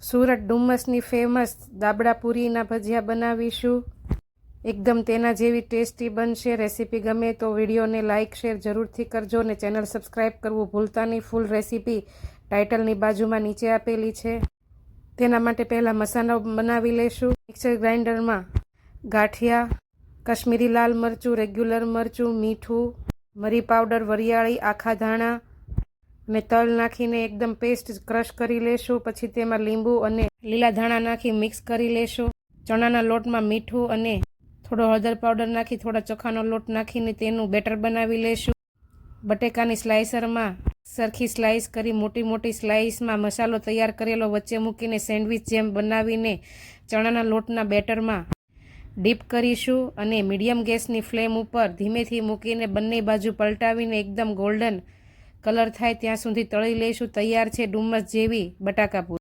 Surat ડુમ્મસની famous દાબડા પૂરીના ભજીયા બનાવીશું. એકદમ તેના જેવી ટેસ્ટી બનશે રેસીપી ગમે તો વિડીયોને લાઇક, શેર જરૂરથી કરજો અને ચેનલ સબસ્ક્રાઈબ કરવું ભૂલતા નહીં. ફૂલ રેસીપી ટાઇટલની બાજુમાં નીચે આપેલી છે. તેના માટે પહેલાં મસાલો બનાવી લેશું. મિક્સર ગ્રાઇન્ડરમાં ગાંઠિયા, કશ્મીરી લાલ મરચું, રેગ્યુલર મરચું, મીઠું, મરી પાવડર, વરિયાળી, આખા ધાણા અને તલ નાખીને એકદમ પેસ્ટ ક્રશ કરી લેશું, પછી તેમાં લીંબુ અને લીલા ધાણા નાખી મિક્સ કરી લેશું. ચણાના લોટમાં મીઠું અને થોડો હળદર પાવડર નાખી, થોડા ચોખાનો લોટ નાખીને તેનું બેટર બનાવી લેશું. બટેકાની સ્લાઇસરમાં સરખી સ્લાઇસ કરી, મોટી મોટી સ્લાઇસમાં મસાલો તૈયાર કરેલો વચ્ચે મૂકીને સેન્ડવિચ જેમ બનાવીને ચણાના લોટના બેટરમાં ડીપ કરીશું અને મીડિયમ ગેસની ફ્લેમ ઉપર ધીમેથી મૂકીને બંને બાજુ પલટાવીને એકદમ ગોલ્ડન કલર થાય ત્યાં સુધી તળી લઈશું. તૈયાર છે ડુમ્મસ જેવી બટાકા